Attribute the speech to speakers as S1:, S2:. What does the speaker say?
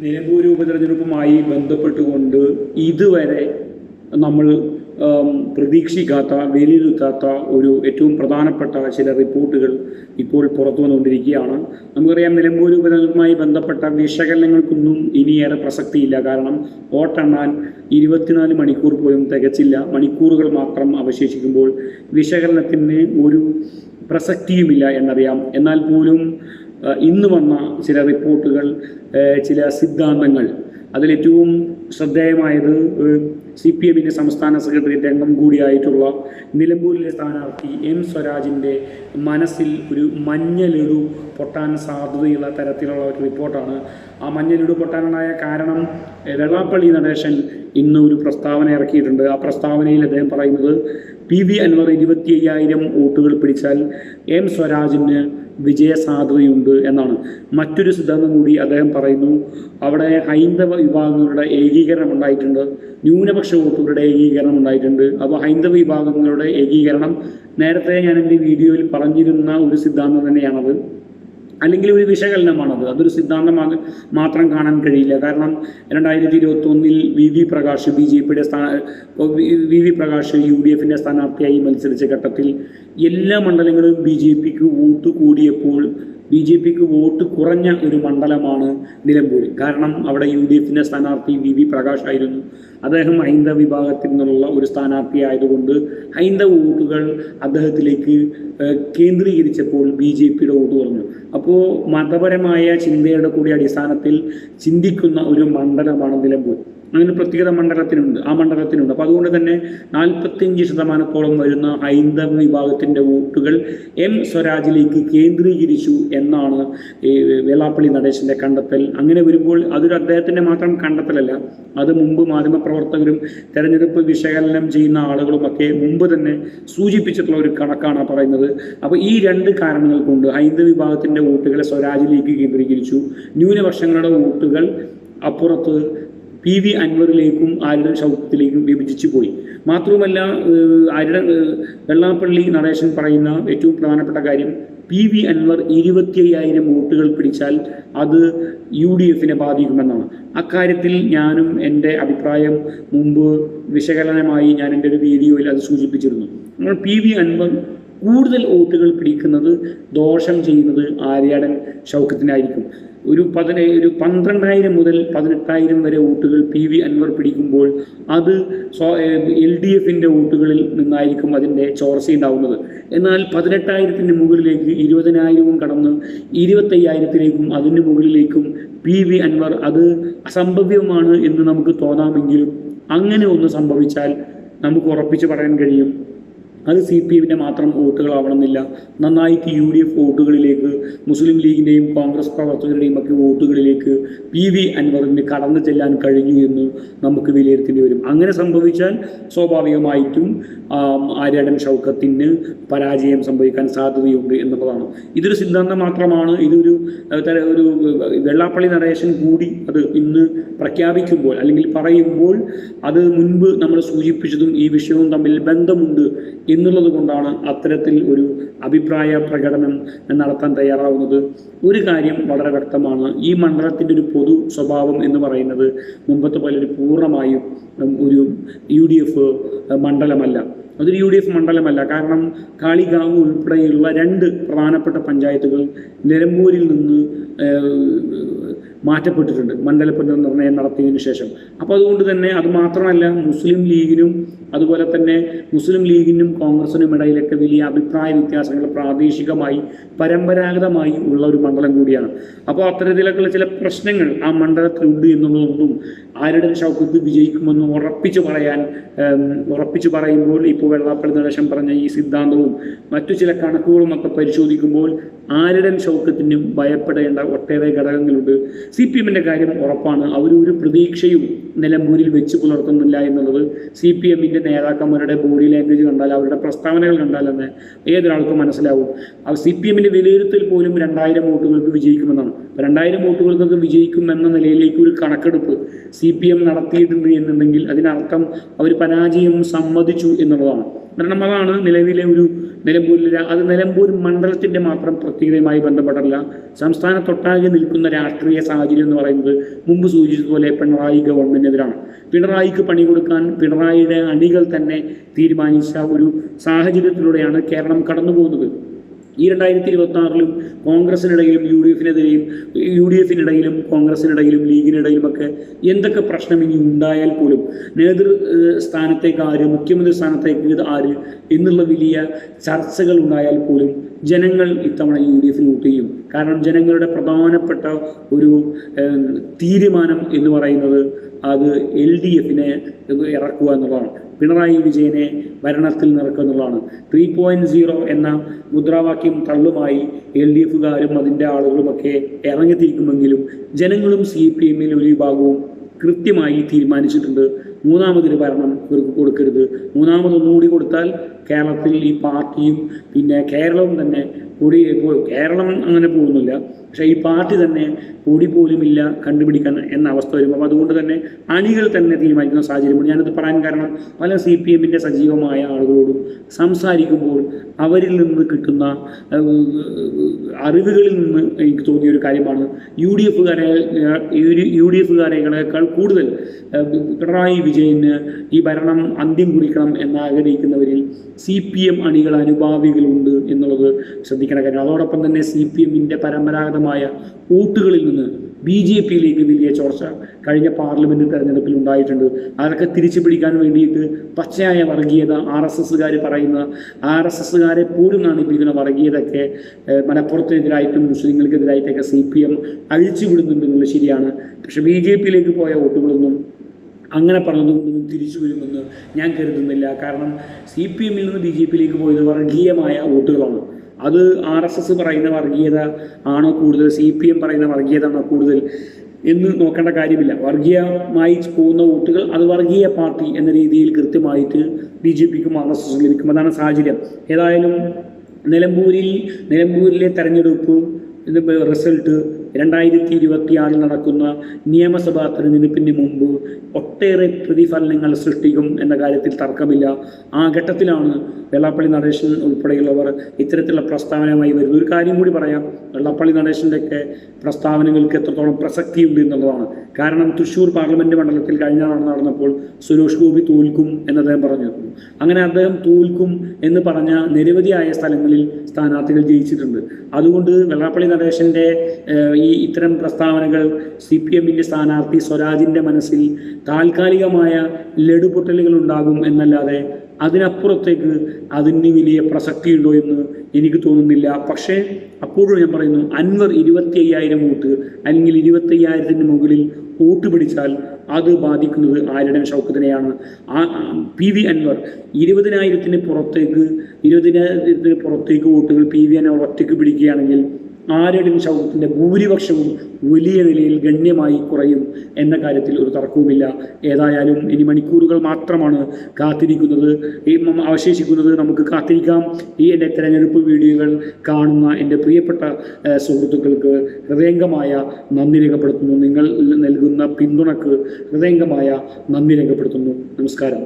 S1: നിലമ്പൂർ ഉപതെരഞ്ഞെടുപ്പുമായി ബന്ധപ്പെട്ടുകൊണ്ട് ഇതുവരെ നമ്മൾ പ്രതീക്ഷിക്കാത്ത വിലയിരുത്താത്ത ഒരു ഏറ്റവും പ്രധാനപ്പെട്ട ചില റിപ്പോർട്ടുകൾ ഇപ്പോൾ പുറത്തു വന്നുകൊണ്ടിരിക്കുകയാണ്. നമുക്കറിയാം നിലമ്പൂർ ഉപതെരഞ്ഞെടുപ്പുമായി ബന്ധപ്പെട്ട വിശകലനങ്ങൾക്കൊന്നും ഇനിയേറെ പ്രസക്തിയില്ല. കാരണം വോട്ടെണ്ണാൻ ഇരുപത്തിനാല് മണിക്കൂർ പോലും തികച്ചില്ല. മണിക്കൂറുകൾ മാത്രം അവശേഷിക്കുമ്പോൾ വിശകലനത്തിന് ഒരു പ്രസക്തിയുമില്ല എന്നറിയാം. എന്നാൽ പോലും ഇന്ന് വന്ന ചില റിപ്പോർട്ടുകൾ ചില സിദ്ധാന്തങ്ങൾ. അതിലേറ്റവും ശ്രദ്ധേയമായത് സി പി എമ്മിന്റെ സംസ്ഥാന സെക്രട്ടറി അംഗം കൂടിയായിട്ടുള്ള നിലമ്പൂരിലെ സ്ഥാനാർത്ഥി എം സ്വരാജിന്റെ മനസ്സിൽ ഒരു മഞ്ഞലിടു പൊട്ടാൻ സാധ്യതയുള്ള തരത്തിലുള്ള ഒരു റിപ്പോർട്ടാണ്. ആ മഞ്ഞലിടു പൊട്ടാനുണ്ടായ കാരണം വെള്ളാപ്പള്ളി നടേശൻ ഇന്ന് ഒരു പ്രസ്താവന ഇറക്കിയിട്ടുണ്ട്. ആ പ്രസ്താവനയിൽ അദ്ദേഹം പറയുന്നത് പി വി അൻവർ ഇരുപത്തി അയ്യായിരം വോട്ടുകൾ പിടിച്ചാൽ എം സ്വരാജിന് വിജയ സാധ്യതയുണ്ട് എന്നാണ്. മറ്റൊരു സിദ്ധാന്തം കൂടി അദ്ദേഹം പറയുന്നു അവിടെ ഹൈന്ദവ വിഭാഗങ്ങളുടെ ഏകീകരണം ഉണ്ടായിട്ടുണ്ട് ന്യൂനപക്ഷ വോട്ടുകളുടെ ഏകീകരണം ഉണ്ടായിട്ടുണ്ട്. അപ്പോൾ ഹൈന്ദവ വിഭാഗങ്ങളുടെ ഏകീകരണം നേരത്തെ ഞാൻ എന്റെ വീഡിയോയിൽ പറഞ്ഞിരുന്ന ഒരു സിദ്ധാന്തം തന്നെയാണത്. അല്ലെങ്കിൽ ഒരു വിശകലനമാണത്. അതൊരു സിദ്ധാന്തമാ മാത്രം കാണാൻ കഴിയില്ല. കാരണം രണ്ടായിരത്തി ഇരുപത്തി ഒന്നിൽ V V Prakash B J പിയുടെ സ്ഥാന V V Prakash U D എഫിന്റെ സ്ഥാനാർത്ഥിയായി മത്സരിച്ച ഘട്ടത്തിൽ എല്ലാ മണ്ഡലങ്ങളും ബി ജെ പിക്ക് വോട്ട് കൂടിയപ്പോൾ ബി ജെ പിക്ക് വോട്ട് കുറഞ്ഞ ഒരു മണ്ഡലമാണ് നിലമ്പൂർ. കാരണം അവിടെ യു ഡി എഫിന്റെ സ്ഥാനാർത്ഥി വി വി പ്രകാശ് ആയിരുന്നു. അദ്ദേഹം ഹൈന്ദവ വിഭാഗത്തിൽ നിന്നുള്ള ഒരു സ്ഥാനാർത്ഥി ആയതുകൊണ്ട് ഹൈന്ദവ വോട്ടുകൾ അദ്ദേഹത്തിലേക്ക് കേന്ദ്രീകരിച്ചപ്പോൾ ബി ജെ പിയുടെ വോട്ട് കുറഞ്ഞു. അപ്പോൾ മതപരമായ ചിന്തയുടെ കൂടി അടിസ്ഥാനത്തിൽ ചിന്തിക്കുന്ന ഒരു മണ്ഡലമാണ് നിലമ്പൂർ. അങ്ങനെ പ്രത്യേകത മണ്ഡലത്തിനുണ്ട്. ആ മണ്ഡലത്തിനുണ്ട്. അപ്പോൾ അതുകൊണ്ട് തന്നെ നാൽപ്പത്തിയഞ്ച് ശതമാനത്തോളം വരുന്ന ഹൈന്ദവ വിഭാഗത്തിന്റെ വോട്ടുകൾ എം സ്വരാജിലേക്ക് കേന്ദ്രീകരിച്ചു എന്നാണ് ഈ വേളാപ്പള്ളി നടേശന്റെ കണ്ടെത്തൽ. അങ്ങനെ വരുമ്പോൾ അതൊരു അദ്ദേഹത്തിന്റെ മാത്രം കണ്ടെത്തലല്ല. അത് മുമ്പ് മാധ്യമപ്രവർത്തകരും തെരഞ്ഞെടുപ്പ് വിശകലനം ചെയ്യുന്ന ആളുകളുമൊക്കെ മുമ്പ് തന്നെ സൂചിപ്പിച്ചിട്ടുള്ള ഒരു കണക്കാണ് പറയുന്നത്. അപ്പോൾ ഈ രണ്ട് കാരണങ്ങൾ കൊണ്ട് ഹൈന്ദവ വിഭാഗത്തിന്റെ വോട്ടുകളെ സ്വരാജിലേക്ക് കേന്ദ്രീകരിച്ചു. ന്യൂനപക്ഷങ്ങളുടെ വോട്ടുകൾ അപ്പുറത്ത് പി വി അൻവറിലേക്കും ആരുടെ ഷൗക്കത്തിലേക്കും വിഭജിച്ചു പോയി. മാത്രവുമല്ല ആരുടെ വെള്ളാപ്പള്ളി നടേശൻ പറയുന്ന ഏറ്റവും പ്രധാനപ്പെട്ട കാര്യം പി വി അൻവർ ഇരുപത്തി അയ്യായിരം വോട്ടുകൾ പിടിച്ചാൽ അത് യു ഡി എഫിനെ ബാധിക്കുമെന്നാണ്. അക്കാര്യത്തിൽ ഞാനും എന്റെ അഭിപ്രായം മുമ്പ് വിശകലനമായി ഞാൻ എന്റെ ഒരു വീഡിയോയിൽ അത് സൂചിപ്പിച്ചിരുന്നു. പി വി അൻവർ കൂടുതൽ വോട്ടുകൾ പിടിക്കുന്നത് ദോഷം ചെയ്യുന്നത് ആര്യാടൻ ഷൗക്കത്തിനായിരിക്കും. ഒരു പതിന ഒരു പന്ത്രണ്ടായിരം മുതൽ പതിനെട്ടായിരം വരെ വോട്ടുകൾ പി വി അൻവർ പിടിക്കുമ്പോൾ അത് എൽ ഡി എഫിന്റെ വോട്ടുകളിൽ നിന്നായിരിക്കും അതിന്റെ ചോർച്ച ഉണ്ടാവുന്നത്. എന്നാൽ പതിനെട്ടായിരത്തിന് മുകളിലേക്ക് ഇരുപതിനായിരവും കടന്ന് ഇരുപത്തയ്യായിരത്തിലേക്കും അതിന് മുകളിലേക്കും പി വി അൻവർ അത് അസംഭവ്യമാണ് എന്ന് നമുക്ക് തോന്നാമെങ്കിലും അങ്ങനെ ഒന്ന് സംഭവിച്ചാൽ നമുക്ക് ഉറപ്പിച്ച് പറയാൻ കഴിയും അത് സി പി എമ്മിന്റെ മാത്രം വോട്ടുകളാവണമെന്നില്ല. നന്നായിട്ട് യു ഡി എഫ് വോട്ടുകളിലേക്ക് മുസ്ലിം ലീഗിന്റെയും കോൺഗ്രസ് പ്രവർത്തകരുടെയും ഒക്കെ വോട്ടുകളിലേക്ക് പി വി അൻവറിന് കടന്നു ചെല്ലാൻ കഴിഞ്ഞു എന്ന് നമുക്ക് വിലയിരുത്തേണ്ടി വരും. അങ്ങനെ സംഭവിച്ചാൽ സ്വാഭാവികമായിട്ടും ആര്യാടൻ ഷൗക്കത്തിന് പരാജയം സംഭവിക്കാൻ സാധ്യതയുണ്ട് എന്നുള്ളതാണ്. ഇതൊരു സിദ്ധാന്തം മാത്രമാണ്. ഇതൊരു ഒരു വെള്ളാപ്പള്ളി നടേശൻ കൂടി അത് ഇന്ന് പ്രഖ്യാപിക്കുമ്പോൾ അല്ലെങ്കിൽ പറയുമ്പോൾ അത് മുൻപ് നമ്മൾ സൂചിപ്പിച്ചതും ഈ വിഷയവും തമ്മിൽ ബന്ധമുണ്ട് എന്നുള്ളത് കൊണ്ടാണ് അത്തരത്തിൽ ഒരു അഭിപ്രായ പ്രകടനം നടത്താൻ തയ്യാറാവുന്നത്. ഒരു കാര്യം വളരെ വ്യക്തമാണ്. ഈ മണ്ഡലത്തിന്റെ ഒരു പൊതു സ്വഭാവം എന്ന് പറയുന്നത് മുമ്പത്തെ പോലെ ഒരു പൂർണമായും ഒരു യു ഡി എഫ് മണ്ഡലമല്ല. അതൊരു യു ഡി എഫ് മണ്ഡലമല്ല. കാരണം കാളികാവ് ഉൾപ്പെടെയുള്ള രണ്ട് പ്രധാനപ്പെട്ട പഞ്ചായത്തുകൾ നിലമ്പൂരിൽ നിന്ന് മാറ്റപ്പെട്ടിട്ടുണ്ട്. മണ്ഡല പുനർനിർണയം നടത്തിയതിനു ശേഷം. അപ്പോൾ അതുകൊണ്ട് തന്നെ അത് മാത്രമല്ല മുസ്ലിം ലീഗിനും അതുപോലെ തന്നെ മുസ്ലിം ലീഗിനും കോൺഗ്രസിനും ഇടയിലൊക്കെ വലിയ അഭിപ്രായ വ്യത്യാസങ്ങൾ പ്രാദേശികമായി പരമ്പരാഗതമായി ഉള്ള ഒരു മണ്ഡലം കൂടിയാണ്. അപ്പോൾ അത്തരത്തിലൊക്കെയുള്ള ചില പ്രശ്നങ്ങൾ ആ മണ്ഡലത്തിലുണ്ട് എന്നുള്ളതൊന്നും ആരുടെ ഷൗക്കത്ത് വിജയിക്കുമെന്ന് ഉറപ്പിച്ചു പറയാൻ ഉറപ്പിച്ചു പറയുമ്പോൾ ഇപ്പോൾ വെള്ളാപ്പള്ളി നടേശൻ പറഞ്ഞ ഈ സിദ്ധാന്തവും മറ്റു ചില കണക്കുകളും ഒക്കെ പരിശോധിക്കുമ്പോൾ ആരുടൻ ശോകത്തിനും ഭയപ്പെടേണ്ട ഒട്ടേറെ ഘടകങ്ങളുണ്ട്. സി പി എമ്മിന്റെ കാര്യം ഉറപ്പാണ്. അവർ ഒരു പ്രതീക്ഷയും നിലമ്പൂരിൽ വെച്ച് പുലർത്തുന്നില്ല എന്നുള്ളത് സി പി എമ്മിന്റെ നേതാക്കന്മാരുടെ ബോഡി ലാംഗ്വേജ് കണ്ടാൽ അവരുടെ പ്രസ്താവനകൾ കണ്ടാൽ തന്നെ ഏതൊരാൾക്കും മനസ്സിലാവും. അവർ സി പി എമ്മിന്റെ വിലയിരുത്തൽ പോലും രണ്ടായിരം വോട്ടുകൾക്ക് വിജയിക്കുമെന്നാണ്. രണ്ടായിരം വോട്ടുകൾക്കൊക്കെ വിജയിക്കും എന്ന നിലയിലേക്ക് ഒരു കണക്കെടുപ്പ് സി പി എം നടത്തിയിട്ടുണ്ട് എന്നുണ്ടെങ്കിൽ അതിനർത്ഥം അവർ പരാജയം സമ്മതിച്ചു എന്നുള്ളതാണ്. കാരണം അതാണ് നിലവിലെ ഒരു നിലമ്പൂരിലെ അത് നിലമ്പൂർ മണ്ഡലത്തിന്റെ മാത്രം പ്രത്യേകതയുമായി ബന്ധപ്പെട്ടല്ല സംസ്ഥാനത്തൊട്ടാകെ നിൽക്കുന്ന രാഷ്ട്രീയ സാഹചര്യം എന്ന് പറയുന്നത് മുമ്പ് സൂചിച്ചതുപോലെ പിണറായി ഗവൺമെന്റിനെതിരാണ് പിണറായിക്ക് പണി കൊടുക്കാൻ പിണറായിയുടെ അണികൾ തന്നെ തീരുമാനിച്ച ഒരു സാഹചര്യത്തിലൂടെയാണ് കേരളം കടന്നു പോകുന്നത് ഈ രണ്ടായിരത്തി ഇരുപത്തി ആറിലും കോൺഗ്രസിനിടയിലും യു ഡി എഫിനെതിരെയും യു ഡി എഫിനിടയിലും കോൺഗ്രസിനിടയിലും ലീഗിനിടയിലും ഒക്കെ എന്തൊക്കെ പ്രശ്നം ഇനി ഉണ്ടായാൽ പോലും നേതൃ സ്ഥാനത്തേക്ക് ആര് മുഖ്യമന്ത്രി സ്ഥാനത്തേക്ക് ആര് എന്നുള്ള വലിയ ചർച്ചകൾ ഉണ്ടായാൽ പോലും ജനങ്ങൾ ഇത്തവണ യു ഡി എഫിന് വോട്ട് ചെയ്യും. കാരണം ജനങ്ങളുടെ പ്രധാനപ്പെട്ട ഒരു തീരുമാനം എന്ന് പറയുന്നത് അത് എൽ ഡി എഫിനെ ഇറക്കുക എന്നുള്ളതാണ്. പിണറായി വിജയനെ ഭരണത്തിൽ നിറക്കുന്നതാണ് ത്രീ പോയിന്റ് സീറോ എന്ന മുദ്രാവാക്യം തള്ളുമായി എൽ ഡി എഫുകാരും അതിന്റെ ആളുകളുമൊക്കെ ഇറങ്ങിത്തിരിക്കുമെങ്കിലും ജനങ്ങളും സി പി എമ്മിൽ ഒരു വിഭാഗവും കൃത്യമായി തീരുമാനിച്ചിട്ടുണ്ട്. മൂന്നാമതൊരു ഭരണം ഇവർക്ക് കൊടുക്കരുത്. മൂന്നാമതൊന്നുകൂടി കൊടുത്താൽ കേരളത്തിൽ ഈ പാർട്ടിയും പിന്നെ കേരളവും തന്നെ കൂടി കേരളം അങ്ങനെ പോകുന്നില്ല. പക്ഷേ ഈ പാർട്ടി തന്നെ കൂടി പോലുമില്ല കണ്ടുപിടിക്കാൻ എന്ന അവസ്ഥ വരുമ്പോൾ. അപ്പോൾ അതുകൊണ്ട് തന്നെ അണികൾ തന്നെ തീരുമാനിക്കുന്ന സാഹചര്യമുണ്ട് ഞാനത് പറയാൻ കാരണം പല സി പി എമ്മിന്റെ സജീവമായ ആളുകളോടും സംസാരിക്കുമ്പോൾ അവരിൽ നിന്ന് കിട്ടുന്ന അറിവുകളിൽ നിന്ന് എനിക്ക് തോന്നിയ ഒരു കാര്യമാണ് യു ഡി എഫുകാരെ യു ഡി എഫുകാരെക്കാൾ കൂടുതൽ പിണറായി വിജയന് ഈ ഭരണം അന്ത്യം കുറിക്കണം എന്നാഗ്രഹിക്കുന്നവരിൽ സി പി എം അണികൾ അനുഭാവികളുണ്ട് എന്നുള്ളത് ശ്രദ്ധിക്കേണ്ട കാര്യം അതോടൊപ്പം തന്നെ സി പി എമ്മിന്റെ പരമ്പരാഗതമായ വോട്ടുകളിൽ നിന്ന് ബി ജെ പിയിലേക്ക് വലിയ ചോർച്ച കഴിഞ്ഞ പാർലമെന്റ് തെരഞ്ഞെടുപ്പിൽ ഉണ്ടായിട്ടുണ്ട്. അതൊക്കെ തിരിച്ചു പിടിക്കാൻ വേണ്ടിയിട്ട് പച്ചയായ വർഗീയത ആർ എസ് എസ്സുകാർ പറയുന്ന ആർ എസ് എസ്സുകാരെ പോലും കാണിപ്പിക്കുന്ന വർഗീയതൊക്കെ മലപ്പുറത്തിനെതിരായിട്ടും മുസ്ലിങ്ങൾക്കെതിരായിട്ടൊക്കെ സി പി എം അഴിച്ചുവിടുന്നുണ്ടെന്നുള്ളത് ശരിയാണ്. പക്ഷെ ബി ജെ പിയിലേക്ക് പോയ വോട്ടുകളൊന്നും അങ്ങനെ പറഞ്ഞതുകൊണ്ടൊന്നും തിരിച്ചു വരുമെന്ന് ഞാൻ കരുതുന്നില്ല. കാരണം സി പി എമ്മിൽ നിന്ന് ബി ജെ പിയിലേക്ക് പോയത് വർഗീയമായ വോട്ടുകളാണ്. അത് ആർ എസ് എസ് പറയുന്ന വർഗീയത ആണോ കൂടുതൽ? സി പി എം പറയുന്ന വർഗീയത ആണോ കൂടുതൽ? എന്ന് നോക്കേണ്ട കാര്യമില്ല. വർഗീയമായി പോകുന്ന വോട്ടുകൾ അത് വർഗീയ പാർട്ടി എന്ന രീതിയിൽ കൃത്യമായിട്ട് ബി ജെ പിക്കും ആർ എസ് എസും ലഭിക്കും. അതാണ് സാഹചര്യം. ഏതായാലും നിലമ്പൂരിൽ നിലമ്പൂരിലെ തെരഞ്ഞെടുപ്പ് റിസൾട്ട് രണ്ടായിരത്തി ഇരുപത്തിയാറിൽ നടക്കുന്ന നിയമസഭാ തെരഞ്ഞെടുപ്പിന് മുമ്പ് ഒട്ടേറെ പ്രതിഫലനങ്ങൾ സൃഷ്ടിക്കും എന്ന കാര്യത്തിൽ തർക്കമില്ല. ആ ഘട്ടത്തിലാണ് വെള്ളാപ്പള്ളി നടേശൻ ഉൾപ്പെടെയുള്ളവർ ഇത്തരത്തിലുള്ള പ്രസ്താവനയുമായി വരുന്നത്. ഒരു കാര്യം കൂടി പറയാം. വെള്ളാപ്പള്ളി നടേശന്റെ ഒക്കെ പ്രസ്താവനകൾക്ക് എത്രത്തോളം പ്രസക്തിയുണ്ട് എന്നുള്ളതാണ്. കാരണം തൃശ്ശൂർ പാർലമെന്റ് മണ്ഡലത്തിൽ കഴിഞ്ഞ തവണ നടന്നപ്പോൾ സുരേഷ് ഗോപി തോൽക്കും എന്ന് അദ്ദേഹം പറഞ്ഞു. അങ്ങനെ അദ്ദേഹം തോൽക്കും എന്ന് പറഞ്ഞ നിരവധിയായ സ്ഥലങ്ങളിൽ സ്ഥാനാർത്ഥികൾ ജയിച്ചിട്ടുണ്ട്. അതുകൊണ്ട് വെള്ളാപ്പള്ളി നടേശന്റെ ഈ ഇത്തരം പ്രസ്താവനകൾ സി പി എമ്മിന്റെ സ്ഥാനാർത്ഥി സ്വരാജിന്റെ മനസ്സിൽ താൽക്കാലികമായ ലഡുപൊട്ടലുകൾ ഉണ്ടാകും എന്നല്ലാതെ അതിനപ്പുറത്തേക്ക് അതിന് വലിയ പ്രസക്തിയുണ്ടോ എന്ന് എനിക്ക് തോന്നുന്നില്ല. പക്ഷേ അപ്പോഴും ഞാൻ പറയുന്നു അൻവർ ഇരുപത്തി അയ്യായിരം വോട്ട് അല്ലെങ്കിൽ ഇരുപത്തി അയ്യായിരത്തിന് മുകളിൽ വോട്ട് പിടിച്ചാൽ അത് ബാധിക്കുന്നത് ആരുടെ ഷൗക്കത്തിനെയാണ്. ആ, പി വി അൻവർ ഇരുപതിനായിരത്തിന് പുറത്തേക്ക് ഇരുപതിനായിരത്തിന് പുറത്തേക്ക് വോട്ടുകൾ പി വി അൻവർ ഒറ്റയ്ക്ക് പിടിക്കുകയാണെങ്കിൽ ആരുടെയും ശൗത്തിന്റെ ഭൂരിപക്ഷവും വലിയ നിലയിൽ ഗണ്യമായി കുറയും എന്ന കാര്യത്തിൽ ഒരു തർക്കവുമില്ല. ഏതായാലും ഇനി മണിക്കൂറുകൾ മാത്രമാണ് കാത്തിരിക്കുന്നത്. ഈ അവശേഷിക്കുന്നത് നമുക്ക് കാത്തിരിക്കാം. ഈ എന്റെ തിരഞ്ഞെടുപ്പ് വീഡിയോകൾ കാണുന്ന എന്റെ പ്രിയപ്പെട്ട സുഹൃത്തുക്കൾക്ക് ഹൃദയംഗമായ നന്ദി രേഖപ്പെടുത്തുന്നു. നിങ്ങൾ നൽകുന്ന പിന്തുണക്ക് ഹൃദയംഗമായ നന്ദി രേഖപ്പെടുത്തുന്നു. നമസ്കാരം.